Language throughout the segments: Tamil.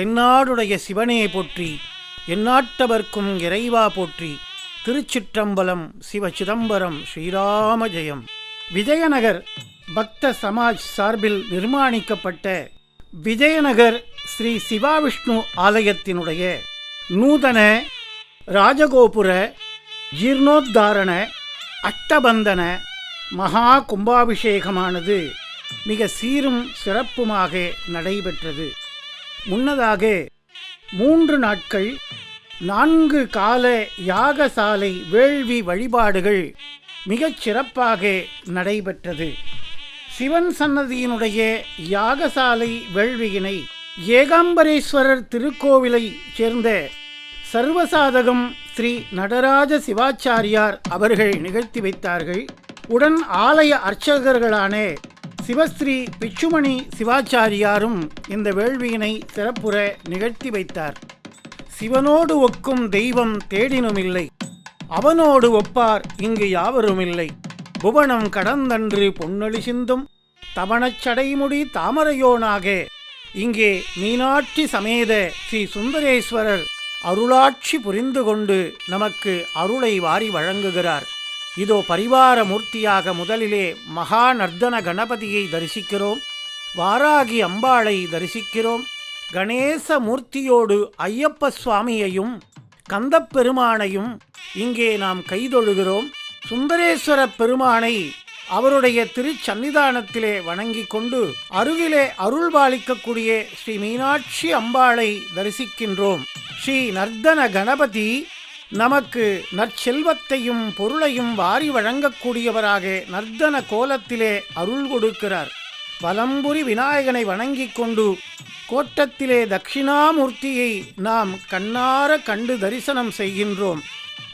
தென்னாடுடைய சிவனே போற்றி எந்நாட்டவர்க்கும் இறைவா போற்றி திருச்சிற்றம்பலம் சிவ சிதம்பரம் ஸ்ரீராம ஜெயம். விஜயநகர் பக்த சமாஜ் சார்பில் நிர்மாணிக்கப்பட்ட விஜயநகர் ஸ்ரீ சிவாவிஷ்ணு ஆலயத்தினுடைய நூதன ராஜகோபுர ஜீர்ணோத்தாரண அஷ்டபந்தன மகா கும்பாபிஷேகமானது மிக சீரும் சிறப்புமாக நடைபெற்றது. முன்னதாக மூன்று நாட்கள் நான்கு கால யாகசாலை வேள்வி வழிபாடுகள் மிகச் சிறப்பாக நடைபெற்றது. சிவன் சன்னதியினுடைய யாகசாலை வேள்வியினை ஏகாம்பரேஸ்வரர் திருக்கோவிலை சேர்ந்த சர்வசாதகம் ஸ்ரீ நடராஜ சிவாச்சாரியார் அவர்கள் நிகழ்த்தி வைத்தார்கள். உடன் ஆலய அர்ச்சகர்களான சிவஸ்ரீ பிச்சுமணி சிவாச்சாரியாரும் இந்த வேள்வியினை சிறப்புற நிகழ்த்தி வைத்தார். சிவனோடு ஒக்கும் தெய்வம் தேடினுமில்லை. அவனோடு ஒப்பார் இங்கு யாவருமில்லை. புவனம் கடந்தன்று பொன்னொழி சிந்தும் தவணச் சடைமுடி தாமரையோனாக. இங்கே மீனாட்சி சமேத ஸ்ரீ சுந்தரேஸ்வரர் அருளாட்சி புரிந்து கொண்டு நமக்கு அருளை வாரி வழங்குகிறார். இதோ பரிவார மூர்த்தியாக முதலிலே மகா நர்தன கணபதியை தரிசிக்கிறோம். வாராகி அம்பாளை தரிசிக்கிறோம். கணேச மூர்த்தியோடு ஐயப்ப சுவாமியையும் கந்தப்பெருமானையும் இங்கே நாம் கைதொழுகிறோம். சுந்தரேஸ்வர பெருமானை அவருடைய திருச்சன்னிதானத்திலே வணங்கிக் கொண்டு அருகிலே அருள் பாலிக்கக்கூடிய ஸ்ரீ மீனாட்சி அம்பாளை தரிசிக்கின்றோம். ஸ்ரீ நர்தன கணபதி நமக்கு நற்செல்வத்தையும் பொருளையும் வாரி வழங்கக்கூடியவராக நர்த்தன கோலத்திலே அருள் கொடுக்கிறார். வலம்புரி விநாயகனை வணங்கிக் கொண்டு கோட்டத்திலே தட்சிணாமூர்த்தியை நாம் கண்ணார கண்டு தரிசனம் செய்கின்றோம்.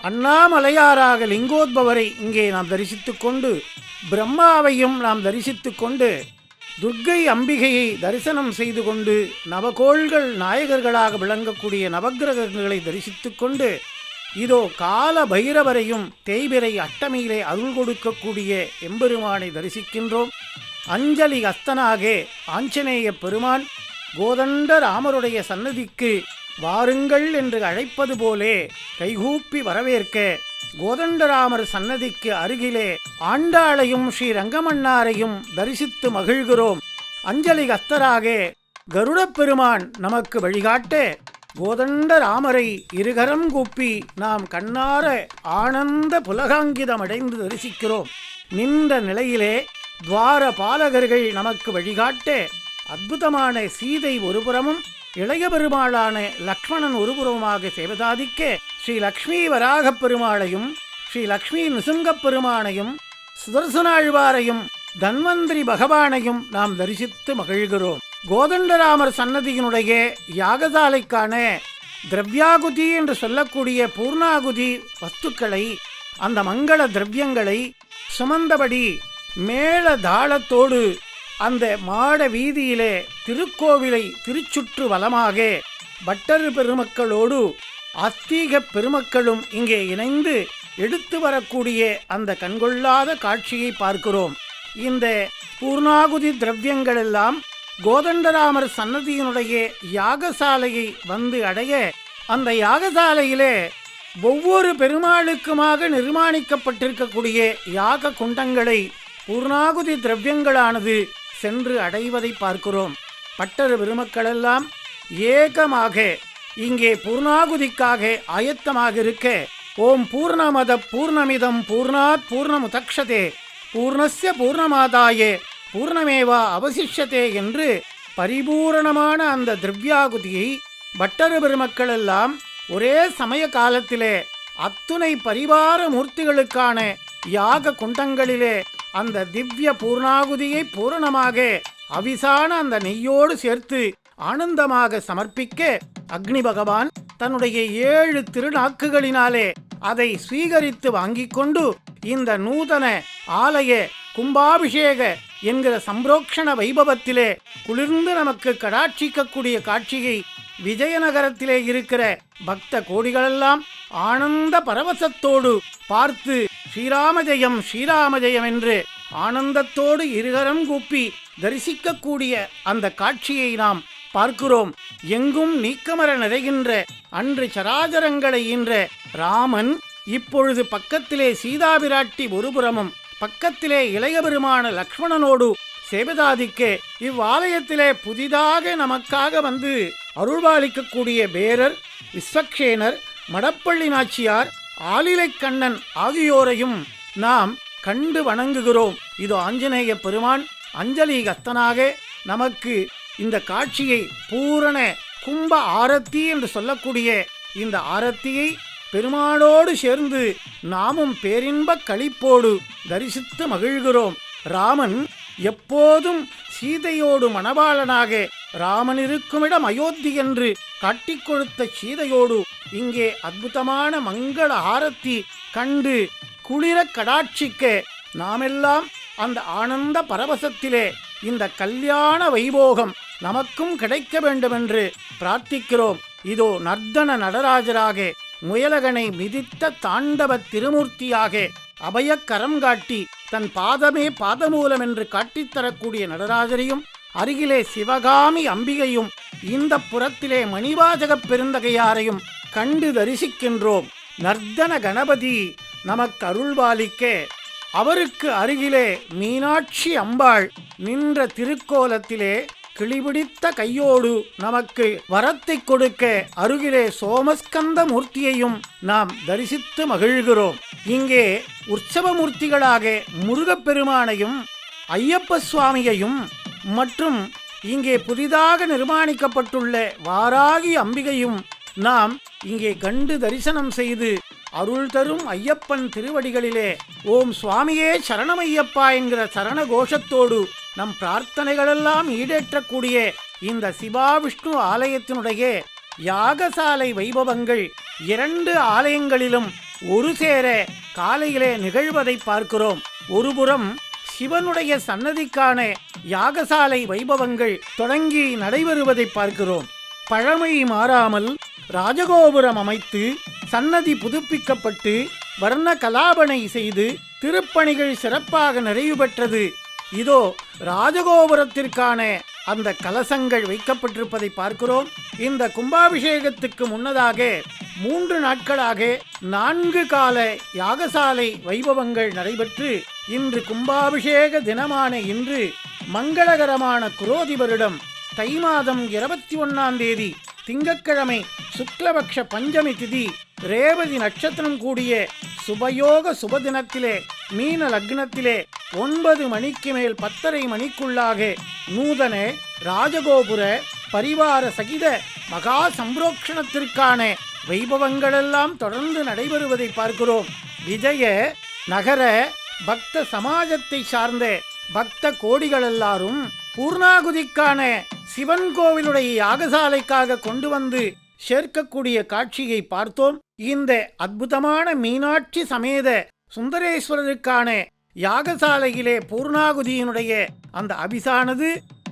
அண்ணாமலையாராக லிங்கோத்பவரை இங்கே நாம் தரிசித்து கொண்டு பிரம்மாவையும் நாம் தரிசித்து கொண்டு துர்க்கை அம்பிகையை தரிசனம் செய்து கொண்டு நவகோள்கள் நாயகர்களாக விளங்கக்கூடிய நவக்கிரகங்களை தரிசித்து கொண்டு இதோ கால பைரவரையும் தேய்பிரை அட்டமையிலே அருள் கொடுக்கக்கூடிய எம்பெருமானை தரிசிக்கின்றோம். அஞ்சலி அஸ்தனாகே ஆஞ்சநேய பெருமான் கோதண்ட ராமருடைய சன்னதிக்கு வாருங்கள் என்று அழைப்பது போலே கைகூப்பி வரவேற்க கோதண்டராமர் சன்னதிக்கு அருகிலே ஆண்டாளையும் ஸ்ரீ ரங்கமன்னாரையும் தரிசித்து மகிழ்கிறோம். அஞ்சலி கஸ்தராகே கருடப் பெருமான் நமக்கு வழிகாட்ட. கோதண்ட ராமரை இருகரம் கூப்பி நாம் கண்ணார ஆனந்த புலகாங்கிதம் அடைந்து தரிசிக்கிறோம். நின்ற நிலையிலே துவார பாலகர்கள் நமக்கு வழிகாட்ட அற்புதமான சீதை ஒருபுறமும் இளைய பெருமாளான லக்ஷ்மணன் ஒருபுறமாக சேவதாதிக்க ஸ்ரீ லக்ஷ்மி வராகப் பெருமாளையும் ஸ்ரீ லக்ஷ்மி நிசுங்கப் பெருமானையும் சுதர்சனாழ்வாரையும் தன்வந்திரி பகவானையும் நாம் தரிசித்து மகிழ்கிறோம். கோதண்டராமர் சன்னதியினுடைய யாகசாலைக்கான திரவியாகுதி என்று சொல்லக்கூடிய பூர்ணாகுதி வஸ்துக்களை அந்த மங்கள திரவியங்களை சுமந்தபடி மேல தாளத்தோடு அந்த மாட வீதியிலே திருக்கோவிலை திருச்சுற்று வலமாக பட்டர் பெருமக்களோடு அத்தீக பெருமக்களும் இங்கே இணைந்து எடுத்து வரக்கூடிய அந்த கண்கொள்ளாத காட்சியை பார்க்கிறோம். இந்த பூர்ணாகுதி திரவியங்கள் எல்லாம் கோதண்டராமர் சன்னதியினுடைய யாகசாலையை வந்து அடைய அந்த யாகசாலையிலே ஒவ்வொரு பெருமாளுக்குமாக நிர்மாணிக்கப்பட்டிருக்கக்கூடிய யாக குண்டங்களை பூர்ணாகுதி திரவியங்களானது சென்று அடைவதை பார்க்கிறோம். பட்டர் பெருமக்களெல்லாம் ஏகமாக இங்கே பூர்ணாகுதிக்காக ஆயத்தமாக இருக்க ஓம் பூர்ணமத பூர்ணமிதம் பூர்ணாத் பூர்ணமுதக்ஷதே பூர்ணஸ்ய பூர்ணமாதாயே பூர்ணமேவா அவசிஷத்தே என்று பரிபூரணமான அந்த திரவியாகுதியை பெருமக்கள் எல்லாம் ஒரே சமய காலத்திலே அத்துணை பரிவார மூர்த்திகளுக்கான யாக குண்டங்களிலே அந்த திவ்ய பூர்ணாகுதியை பூரணமாக அவிசான அந்த நெய்யோடு சேர்த்து ஆனந்தமாக சமர்ப்பிக்க அக்னி பகவான் தன்னுடைய ஏழு திருநாக்குகளினாலே அதை ஸ்வீகரித்து வாங்கிக் கொண்டு இந்த நூதன ஆலய கும்பாபிஷேக என்கிற சம்ரோக்ஷண வைபவத்திலே குளிர்ந்து நமக்கு கடாட்சிக்கக்கூடிய காட்சியை விஜயநகரத்திலே இருக்கிற பக்த கோடிகளெல்லாம் ஆனந்த பரவசத்தோடு பார்த்து ஸ்ரீராம ஜெயம் ஸ்ரீராம என்று ஆனந்தத்தோடு இருகரம் கூப்பி தரிசிக்கக்கூடிய அந்த காட்சியை நாம் பார்க்கிறோம். எங்கும் நீக்கமர நிறைகின்ற அன்று சராஜரங்களை ஈன்ற ராமன் இப்பொழுது பக்கத்திலே சீதாபிராட்டி ஒருபுறமும் பக்கத்திலே இளைய பெருமான லக்ஷ்மணனோடு சேவதாதிக்க இவ்வாலயத்திலே புதிதாக நமக்காக வந்து அருள்பாலிக்கக்கூடிய பேரர் விஸ்வக்ஷேனர் மடப்பள்ளி நாச்சியார் ஆலிலை கண்ணன் ஆகியோரையும் நாம் கண்டு வணங்குகிறோம். இது ஆஞ்சநேய பெருமான் அஞ்சலி கத்தனாக நமக்கு இந்த காட்சியை பூரண கும்ப ஆரத்தி என்று சொல்லக்கூடிய இந்த ஆரத்தியை பெருமாளோடு சேர்ந்து நாமும் பேரின்ப களிப்போடு தரிசித்து மகிழ்கிறோம். ராமன் எப்போதும் சீதையோடு மணவாளனாக ராமன் இருக்குமிடம் அயோத்தி என்று காட்டிக் கொடுத்த சீதையோடு இங்கே அற்புதமான மங்கள ஆரத்தி கண்டு குளிர கடாட்சிக்க நாமெல்லாம் அந்த ஆனந்த பரவசத்திலே இந்த கல்யாண வைபோகம் நமக்கும் கிடைக்க வேண்டுமென்று பிரார்த்திக்கிறோம். இதோ நர்த்தன நடராஜராக முயலகனை மிதித்த தாண்டவ திருமூர்த்தியாக அபயக்கரம் காட்டி தன் பாதமே பாதமூலம் என்று காட்டித்தரக்கூடிய நடராஜரையும் அருகிலே சிவகாமி அம்பிகையும் இந்த புறத்திலே மணிவாஜகப் பெருந்தகையாரையும் கண்டு தரிசிக்கின்றோம். நர்த்தன கணபதி நமக்கு அருள்பாலிக்க அவருக்கு அருகிலே மீனாட்சி அம்பாள் நின்ற திருக்கோலத்திலே கிளிபிடித்த கையோடு நமக்கு வரத்தை கொடுக்க அருகிலே சோமஸ்கந்த மூர்த்தியையும் நாம் தரிசித்து மகிழ்கிறோம். இங்கே உற்சவ மூர்த்திகளாக முருகப்பெருமானையும் ஐயப்ப சுவாமியையும் மற்றும் இங்கே புதிதாக நிர்மாணிக்கப்பட்டுள்ள வாராகி அம்பிகையும் நாம் இங்கே கண்டு தரிசனம் செய்து அருள் தரும் ஐயப்பன் திருவடிகளிலே ஓம் சுவாமியே சரணமையப்பா என்கிற சரண கோஷத்தோடு நம் பிரார்த்தனைகளெல்லாம் ஈடேற்றக்கூடிய இந்த சிவா விஷ்ணு ஆலயத்தினுடைய யாகசாலை வைபவங்கள் இரண்டு ஆலயங்களிலும் ஒரு சேர காலையிலே நிகழ்வதை பார்க்கிறோம். ஒருபுறம் சிவனுடைய சன்னதிக்கான யாகசாலை வைபவங்கள் தொடங்கி நடைபெறுவதை பார்க்கிறோம். பழமை மாறாமல் ராஜகோபுரம் அமைத்து சன்னதி புதுப்பிக்கப்பட்டு வர்ண கலாபனை செய்து திருப்பணிகள் சிறப்பாக நிறைவு பெற்றது இதோ ராஜகோபுரத்திற்கான அந்த கலசங்கள் வைக்கப்பட்டிருப்பதை பார்க்கிறோம். இந்த கும்பாபிஷேகத்துக்கு முன்னதாக மூன்று நாட்களாக நான்கு கால யாகசாலை வைபவங்கள் நடைபெற்று இன்று கும்பாபிஷேக தினமான இன்று மங்களகரமான குரோதி வருடம் தை மாதம் இருபத்தி ஒன்னாம் தேதி திங்கட்கிழமை சுக்லபக்ஷ பஞ்சமி திதி ரேவதி நட்சத்திரம் கூடிய சுபயோக சுபதினத்திலே மீன லக்னத்திலே ஒன்பது மணிக்கு மேல் பத்தரை மணிக்குள்ளாக நூதன ராஜகோபுர பரிவார சகித மகா சம்பரோக்ஷணத்திற்கான வைபவங்களெல்லாம் தொடர்ந்து நடைபெறுவதை பார்க்கிறோம். விஜய நகர பக்த சமாஜத்தை சார்ந்த பக்த கோடிகள் எல்லாரும் பூர்ணாகுதிக்கான சிவன் கோவிலுடைய யாகசாலைக்காக கொண்டு வந்து சேர்க்கக்கூடிய காட்சியை பார்த்தோம். இந்த அற்புதமான மீனாட்சி சமேத சுந்தரேஸ்வரருக்கான யாகசாலையிலே பூர்ணாகுதியினுடைய அந்த அபிசானது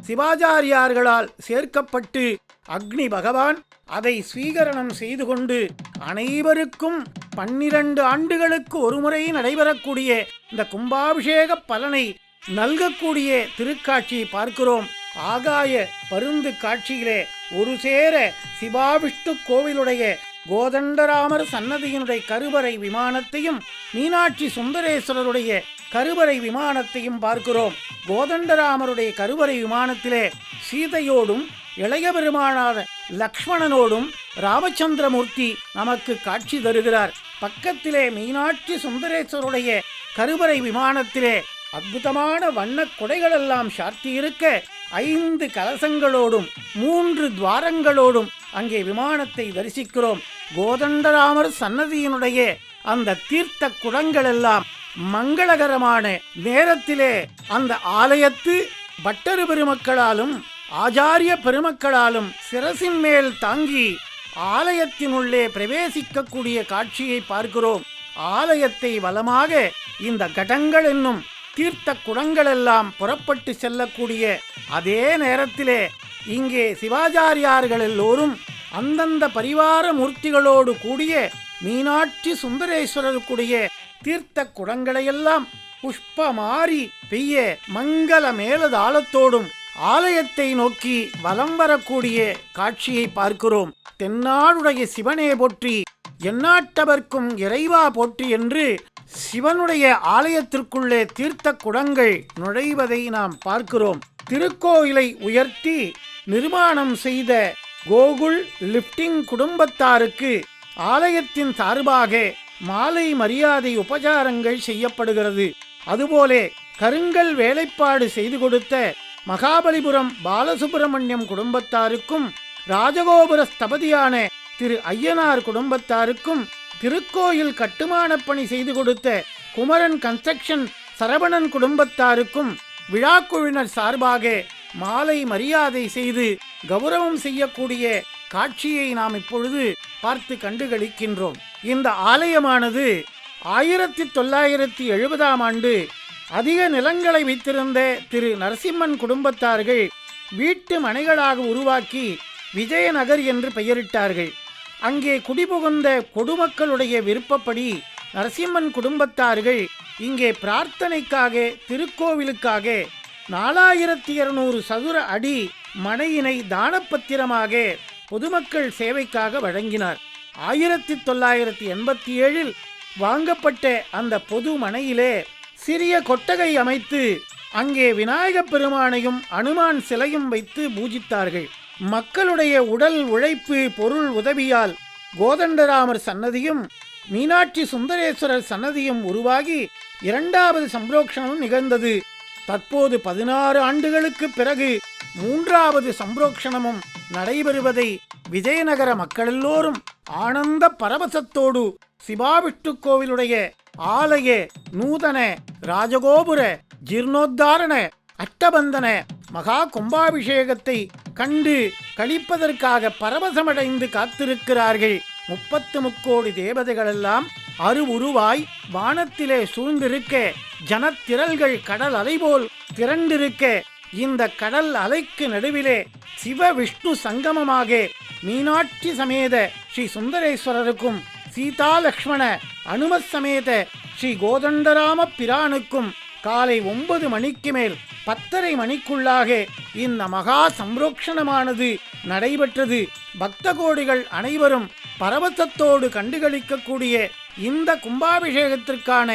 சிவாச்சாரியார்களால் சேர்க்கப்பட்டு அக்னி பகவான் அதை ஸ்வீகரணம் செய்து கொண்டு அனைவருக்கும் பன்னிரண்டு ஆண்டுகளுக்கு ஒருமுறை நடைபெறக்கூடிய இந்த கும்பாபிஷேக பலனை நல்கக்கூடிய திருக்காட்சியை பார்க்கிறோம். ஆகாய பருந்து காட்சியிலே ஒரு சேர சிவாவிஷ்ணு கோவிலுடைய கோதண்டராமர் சன்னதியினுடைய கருவறை விமானத்தையும் மீனாட்சி சுந்தரேஸ்வரருடைய கருவறை விமானத்தையும் பார்க்கிறோம். கோதண்டராமருடைய கருவறை விமானத்திலே சீதையோடும் இளைய பெருமானாத லக்ஷ்மணனோடும் ராமச்சந்திரமூர்த்தி நமக்கு காட்சி தருகிறார். பக்கத்திலே மீனாட்சி சுந்தரேஸ்வருடைய கருவறை விமானத்திலே அற்புதமான வண்ணக் கொடைகளெல்லாம் சார்த்தியிருக்க ஐந்து கலசங்களோடும் மூன்று துவாரங்களோடும் அங்கே விமானத்தை தரிசிக்கிறோம். கோதண்டராமர் சன்னதியினுடைய அந்த தீர்த்த குடங்களெல்லாம் மங்களகரமான நேரத்திலே அந்த ஆலயத்து பட்டரு பெருமக்களாலும் ஆச்சாரிய பெருமக்களாலும் சிரசின் மேல் தாங்கி ஆலயத்தினுள்ளே பிரவேசிக்கக்கூடிய காட்சியை பார்க்கிறோம். ஆலயத்தை வலமாக இந்த கடங்கள் என்னும் தீர்த்த குடங்களெல்லாம் புறப்பட்டு செல்லக்கூடிய அதே நேரத்திலே இங்கே சிவாச்சாரியார்கள் எல்லோரும் அந்தந்த பரிவார மூர்த்திகளோடு கூடிய மீனாட்சி சுந்தரேஸ்வரருக்குடைய தீர்த்த குடங்களையெல்லாம் புஷ்ப மாறி பெய்ய மங்கள மேலதாளத்தோடும் ஆலயத்தை நோக்கி வலம் வரக்கூடிய காட்சியை பார்க்கிறோம். தென்னாடுடைய சிவனே போற்றி எந்நாட்டவர்க்கும் இறைவா போற்றி என்று சிவனுடைய ஆலயத்திற்குள்ளே தீர்த்த குடங்கள் நுழைவதை நாம் பார்க்கிறோம். திருக்கோயிலை உயர்த்தி நிர்மாணம் செய்த கோகுல் லிப்டிங் குடும்பத்தாருக்கு ஆலயத்தின் சார்பாக மாலை மரியாதை உபசாரங்கள் செய்யப்படுகிறது. அதுபோலே கருங்கல் வேலைப்பாடு செய்து கொடுத்த மகாபலிபுரம் பாலசுப்பிரமணியம் குடும்பத்தாருக்கும் ராஜகோபுர ஸ்தபதியான திரு ஐயனார் குடும்பத்தாருக்கும் திருக்கோயில் கட்டுமானப் பணி செய்து கொடுத்த குமரன் கன்ஸ்ட்ரக்ஷன் சரவணன் குடும்பத்தாருக்கும் விழாக்குழுவினர் சார்பாக மாலை மரியாதை செய்து கௌரவம் செய்யக்கூடிய காட்சியை நாம் இப்பொழுது பார்த்து கண்டுகளிக்கின்றோம். இந்த ஆலயமானது ஆயிரத்தி தொள்ளாயிரத்தி எழுபதாம் ஆண்டு அதிக நிலங்களை வைத்திருந்த திரு நரசிம்மன் குடும்பத்தார்கள் வீட்டு மனைகளாக உருவாக்கி விஜயநகர் என்று பெயரிட்டார்கள். அங்கே குடிபுகுந்த கொடுமக்களுடைய விருப்பப்படி நரசிம்மன் குடும்பத்தார்கள் இங்கே பிரார்த்தனைக்காக திருக்கோவிலுக்காக நாலாயிரத்தி இருநூறு சதுர அடி மனையினை தானப்பத்திரமாக பொதுமக்கள் சேவைக்காக வழங்கினார். ஆயிரத்தி தொள்ளாயிரத்தி எண்பத்தி ஏழில் வாங்கப்பட்ட அந்த பொது மனையிலே சிறிய கொட்டகை அமைத்து அங்கே விநாயகப் பெருமானையும் அனுமான் சிலையும் வைத்து பூஜித்தார்கள். மக்களுடைய உடல் உழைப்பு பொருள் உதவியால் கோதண்டராமர் சன்னதியும் மீனாட்சி சுந்தரேஸ்வரர் சன்னதியும் உருவாகி இரண்டாவது சம்பரோக்ஷணம் நிகழ்ந்தது. தற்போது பதினாறு ஆண்டுகளுக்கு பிறகு மூன்றாவது சம்பரோக்ஷணமும் நடைபெறுவதை விஜயநகர மக்களெல்லோரும் ஆனந்த பரவசத்தோடு சிவாவிஷ்ணு கோவிலுடைய ஆலய நூதன ராஜகோபுர ஜீர்ணோத்தாரண அட்டபந்தன மகா கும்பாபிஷேகத்தை கண்டு கழிப்பதற்காக பரவசமடைந்து காத்திருக்கிறார்கள். முப்பத்து முக்கோடி தேவதைகளெல்லாம் அருவுருவாய் வானத்திலே சூழ்ந்திருக்க ஜனத்திரள்கள் கடல் அலை போல் திரண்டிருக்க இந்த கடல் அலைக்கு நடுவிலே சிவ விஷ்ணு சங்கமமாக மீனாட்சி சமேத ஸ்ரீ சுந்தரேஸ்வரருக்கும் சீதா லக்ஷ்மண அனுமத் சமேத ஸ்ரீ கோதண்டராம பிரானுக்கும் காலை ஒன்பது மணிக்கு மேல் பத்தரை மணிக்குள்ளாக இந்த மகா சம்ரோக்ஷணமானது நடைபெற்றது. பக்த கோடிகள் அனைவரும் பரவசத்தோடு கண்டுகளிக்கக்கூடிய இந்த கும்பாபிஷேகத்திற்கான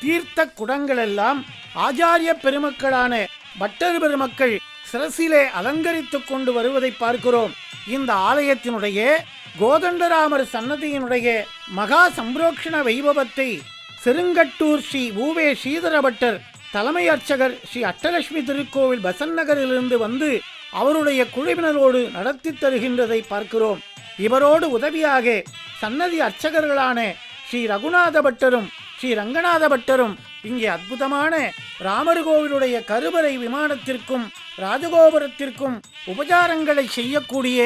தீர்த்த குடங்களெல்லாம் ஆச்சாரிய பெருமக்களான பட்டர் பெருமக்கள் சிரசிலே அலங்கரித்துக் கொண்டு வருவதை பார்க்கிறோம். இந்த ஆலயத்தினுடைய கோதண்டராமர் சன்னதியினுடைய மகா சம்ரோக்ஷண வைபவத்தை செருங்கட்டூர் ஸ்ரீ ஊவே ஸ்ரீதர பட்டர் தலைமை அர்ச்சகர் ஸ்ரீ அட்டலட்சுமி திருக்கோவில் பசன் நகரிலிருந்து வந்து அவருடைய குழுவினரோடு நடத்தி தருகின்றதை பார்க்கிறோம். இவரோடு உதவியாக சன்னதி அர்ச்சகர்களான ஸ்ரீ ரகுநாத பட்டரும் ஸ்ரீ ரங்கநாத பட்டரும் இங்கே அற்புதமான ராமர் கோவிலுடைய கருவறை விமானத்திற்கும் ராஜகோபுரத்திற்கும் உபச்சாரங்களை செய்யக்கூடிய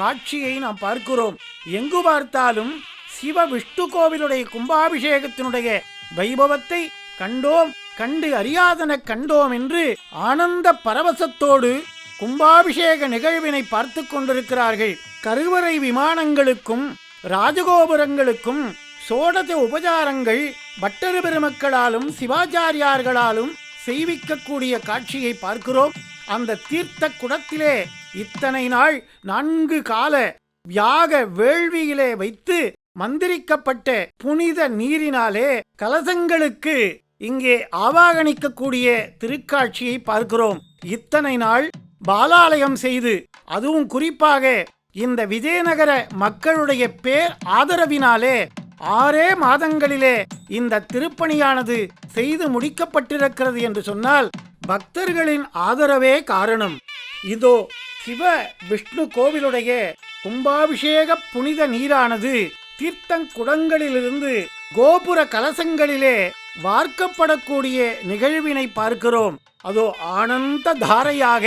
காட்சியை நாம் பார்க்கிறோம். எங்கு பார்த்தாலும் சிவ விஷ்ணு கோவிலுடைய கும்பாபிஷேகத்தினுடைய வைபவத்தை கண்டோம். கண்டு அறியாதன கண்டோம் என்று ஆனந்த பரவசத்தோடு கும்பாபிஷேக நிகழ்வினை பார்த்து கொண்டிருக்கிறார்கள். கருவறை விமானங்களுக்கும் ராஜகோபுரங்களுக்கும் சோடத உபசாரங்கள் பட்டரு பெருமக்களாலும் சிவாச்சாரியார்களாலும் செய்விக்கக்கூடிய காட்சியை பார்க்கிறோம். அந்த தீர்த்த குடத்திலே இத்தனை நாள் நான்கு கால வியாக வேள்வியிலே வைத்து மந்திரிக்கப்பட்ட புனித நீரினாலே கலசங்களுக்கு இங்கே ஆவாகணிக்கக்கூடிய திருக்காட்சியை பார்க்கிறோம். இத்தனை நாள் பாலாலயம் செய்து அதுவும் குறிப்பாக இந்த விஜயநகர மக்களுடைய பேர் ஆதரவினாலே ஆறே மாதங்களிலே இந்த திருப்பணியானது செய்து முடிக்கப்பட்டிருக்கிறது என்று சொன்னால் பக்தர்களின் ஆதரவே காரணம். இதோ சிவ விஷ்ணு கோவிலுடைய கும்பாபிஷேக புனித நீரானது தீர்த்தங்குடங்களிலிருந்து கோபுர கலசங்களிலே வார்க்கப்படக்கூடிய நிகழ்வினை பார்க்கிறோம். அதோ ஆனந்த தாரையாக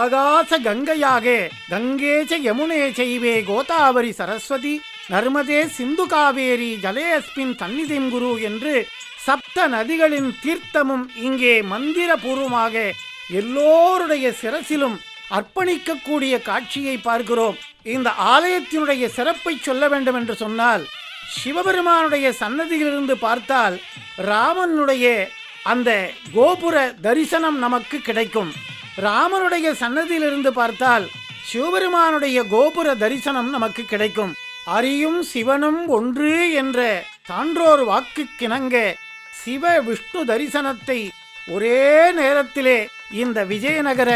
ஆகாச கங்கையாக கங்கேச்ச யமுனே செய்வே கோதாவரி சரஸ்வதி நர்மதே சிந்து காவேரி ஜலே அஸ்மின் சந்நிதிம் குரு என்று சப்த நதிகளின் தீர்த்தமும் இங்கே மந்திரபூர்வமாக எல்லோருடைய சிரசிலும் அர்ப்பணிக்கக்கூடிய காட்சியை பார்க்கிறோம். இந்த ஆலயத்தினுடைய சிறப்பை சொல்ல வேண்டும் என்று சொன்னால் சிவபெருமானுடைய சன்னதியிலிருந்து பார்த்தால் ராமனுடைய அந்த கோபுர தரிசனம் நமக்கு கிடைக்கும். ராமனுடைய சன்னதியிலிருந்து பார்த்தால் சிவபெருமானுடைய கோபுர தரிசனம் நமக்கு கிடைக்கும். அரியும் சிவனும் ஒன்று என்ற சான்றோர் வாக்குக்கிணங்க சிவ விஷ்ணு தரிசனத்தை ஒரே நேரத்திலே இந்த விஜயநகர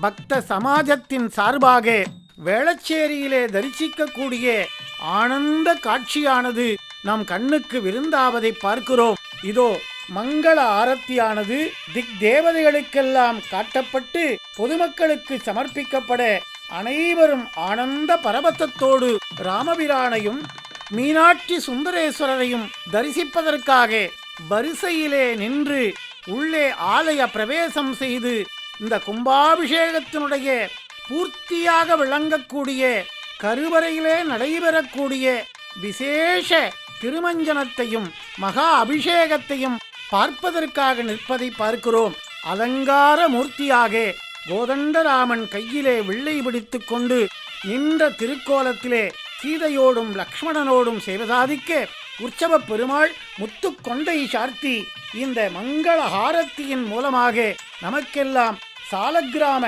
பக்த சமாஜத்தின் சார்பாக வேளச்சேரியிலே தரிசிக்கக்கூடிய ஆனந்த காட்சியானது நம் கண்ணுக்கு விருந்தாவதை பார்க்கிறோம். இதோ மங்கள ஆரத்தியானது திக் தேவதைகளுக்கெல்லாம் காட்டப்பட்டு பொதுமக்களுக்கு சமர்ப்பிக்கப்பட அனைவரும் ஆனந்த பரவசத்தோடு ராமபிரானையும் மீனாட்சி சுந்தரேஸ்வரரையும் தரிசிப்பதற்காக வரிசையிலே நின்று உள்ளே ஆலய பிரவேசம் செய்து இந்த கும்பாபிஷேகத்தினுடைய பூர்த்தியாக விளங்கக்கூடிய கருவறையிலே நடைபெறக்கூடிய விசேஷ திருமஞ்சனத்தையும் மகா அபிஷேகத்தையும் பார்ப்பதற்காக நிற்பதை பார்க்கிறோம். அலங்கார மூர்த்தியாக கோதண்டராமன் கையிலே வில்லை பிடித்து கொண்டு நின்ற திருக்கோலத்திலே சீதையோடும் லக்ஷ்மணனோடும் செய்வதாதிக்க உற்சவ பெருமாள் முத்துக்கொண்டை சார்த்தி இந்த மங்கள ஹாரத்தியின் மூலமாக நமக்கெல்லாம் சாலக்கிராம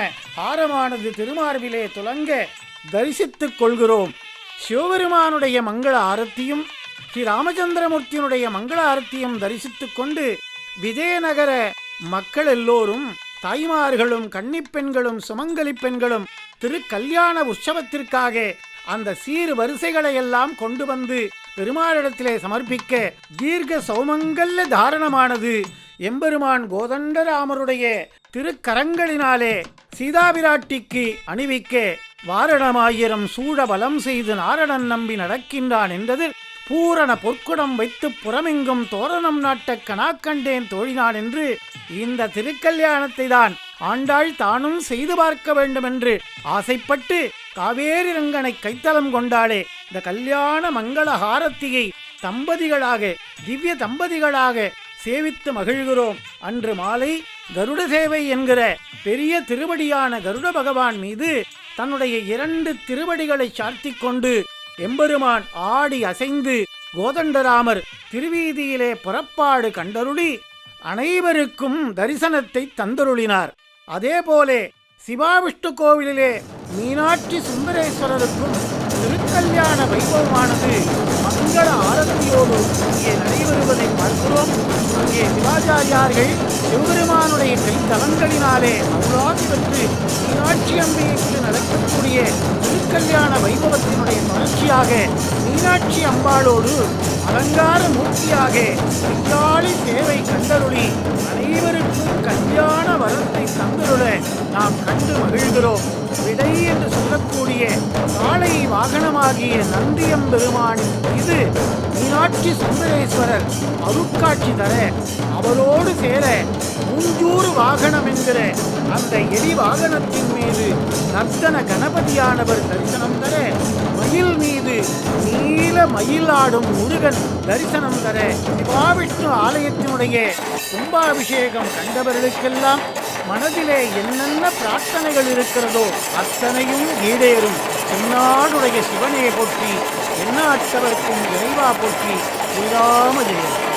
ஆரமானது திருமார்பிலே துலங்க தரிசித்துக் கொள்கிறோம். சிவபெருமானுடைய மங்கள ஆரத்தியும் ஸ்ரீ ராமச்சந்திரமூர்த்தியினுடைய மங்கள ஆரத்தியும் தரிசித்துக் கொண்டு விஜயநகர மக்கள் எல்லோரும் தாய்மார்களும் கன்னிப்பெண்களும் சுமங்கலி பெண்களும் திருக்கல்யாண உற்சவத்திற்காக அந்த சீர் வரிசைகளை எல்லாம் கொண்டு வந்து பெருமாளிடத்திலே சமர்ப்பிக்க தீர்க்க சௌமங்கல்ல தாரணமானது எம்பெருமான் கோதண்டராமருடைய திருக்கரங்களினாலே சீதாபிராட்டிக்கு அணிவிக்க வாரணமாயிரம் சூழ பலம் செய்து நாரணன் நம்பி நடக்கின்றான் என்றது பூரண பொற்குடம் வைத்து புறமெங்கும் தோரணம் நாட்ட கனாக்கண்டேன் தோழினான் என்று இந்த திருக்கல்யாணத்தை தான் ஆண்டாள் தானும் செய்து பார்க்க வேண்டும் என்று ஆசைப்பட்டு காவேரி ரங்கனை கைத்தலம் கொண்டாளே. இந்த கல்யாண மங்கள ஹாரத்தியை தம்பதிகளாக திவ்ய தம்பதிகளாக சேவித்து மகிழ்கிறோம். அன்று மாலை கருட சேவை என்கிற பெரிய திருவடியான கருட பகவான் மீது தன்னுடைய இரண்டு திருவடிகளை சாத்திக் கொண்டு எம்பெருமான் ஆடி அசைந்து கோதண்டராமர் திருவீதியிலே புறப்பாடு கண்டருளி அனைவருக்கும் தரிசனத்தை தந்தருளினார். அதேபோலே சிவாவிஷ்ணு கோவிலிலே மீனாட்சி சுந்தரேஸ்வரருக்கும் திருக்கல்யாண வைபவமானது மங்கள ஆரத்தியோடு இங்கே நடைபெறுவதை பார்க்கிறோம். அங்கே சிவாச்சாரியார்கள் சிவபெருமானுடைய கைத்தலங்களினாலே அருளாகி பெற்று மீனாட்சி அம்பிகைக்கு நடக்கக்கூடிய திருக்கல்யாண வைபவத்தினுடைய தொடர்ச்சியாக மீனாட்சி அம்பாளோடு அலங்கார மூர்த்தியாக கையாளி சேவை கண்டருளி அனைவருக்கும் கல்யாண வரத்தை தந்துருள நாம் கண்டு மகிழ்கிறோம். விடை என்று சொல்லக்கூடிய காளை வாகனமாகிய நந்தியம் பெருமான் இது மீனாட்சி சுந்தரேஸ்வரர் அருட்காட்சி தர அவரோடு சேர மூஞ்சூறு வாகனம் என்கிற அந்த எலி வாகனத்தின் மீது நர்த்தன கணபதியானவர் தரிசனம் தர மயில் மீது நீல மயிலாடும் முருகன் தரிசனம் தர சிவாவிஷ்ணு ஆலயத்தினுடைய கும்பாபிஷேகம் கண்டவர்களுக்கெல்லாம் மனதிலே என்னென்ன பிரார்த்தனைகள் இருக்கிறதோ அத்தனையும் ஈடேறும் என்னாடுடைய சிவனையை போற்றி எண்ணாட்டவர்க்கும் இறைவா போற்றி ஸ்ரீராம ஜெயம்